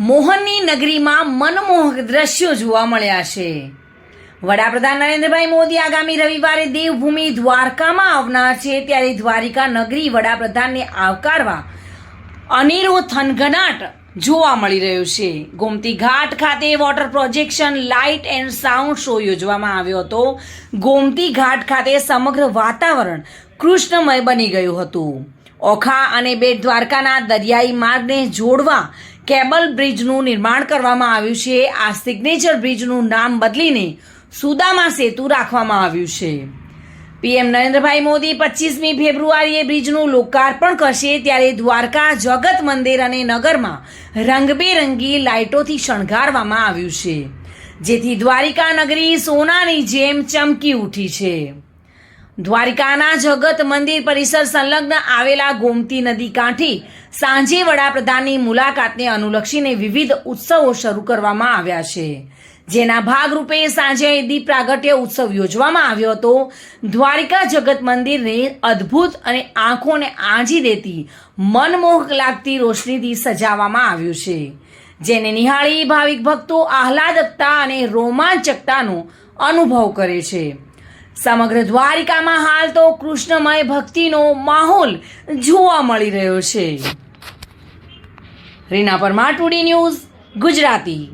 મોહનની નગરીમાં મનમોહક દ્રશ્યો જોવા મળ્યા છે. વડાપ્રધાન નરેન્દ્રભાઈ મોદી આગામી રવિવારે દેવભૂમિ દ્વારકામાં આવનાર છે. ત્યારે દ્વારિકા નગરી વડાપ્રધાનને આવકારવા અનેરો થનગનાટ જોવા મળી રહ્યો છે. ગોમતી ઘાટ ખાતે water projection, light and sound show યોજવામાં આવ્યો હતો. ગોમતી ઘાટ ખાતે સમગ્ર વાતાવરણ કૃષ્ણમય બની ગયું હતું. ઓખા અને બેટ દ્વારકાના દરિયાઈ માર્ગને જોડવા કેબલ બ્રિજનું નિર્માણ કરવામાં આવ્યું છે. આ સિગ્નેચર બ્રિજનું નામ બદલીને સુદામા સેતુ રાખવામાં આવ્યું છે. પીએમ નરેન્દ્રભાઈ મોદી પચીસમી ફેબ્રુઆરીએ બ્રિજનું લોકાર્પણ કરશે ત્યારે દ્વારકા, જગત મંદિર અને નગરમાં રંગબેરંગી લાઇટોથી શણગારવામાં આવ્યું છે. જેથી દ્વારિકા નગરી સોનાની જેમ ચમકી ઉઠી છે. દ્વારિકાના જગત મંદિર પરિસર સંલગ્ન આવેલા ગોમતી નદી કાંઠે સાંજે વડાપ્રધાનની મુલાકાતને અનુલક્ષીને વિવિધ ઉત્સવો શરૂ કરવામાં આવ્યા છે. જેના ભાગરૂપે સાંજે દીપ પ્રાગટ્ય ઉત્સવ યોજવામાં આવ્યો હતો. દ્વારિકા જગત મંદિરને અદ્ભુત અને આંખોને આંજી દેતી મનમોહક લાગતી રોશનીથી સજાવવામાં આવ્યું છે. જેને નિહાળી ભાવિક ભક્તો આહલાદકતા અને રોમાંચકતાનો અનુભવ કરે છે. સમગ્ર દ્વારિકામાં હાલ તો કૃષ્ણમય ભક્તિનો માહોલ જોવા મળી રહ્યો છે. રીના પરમાર ટુડી ન્યૂઝ ગુજરાતી.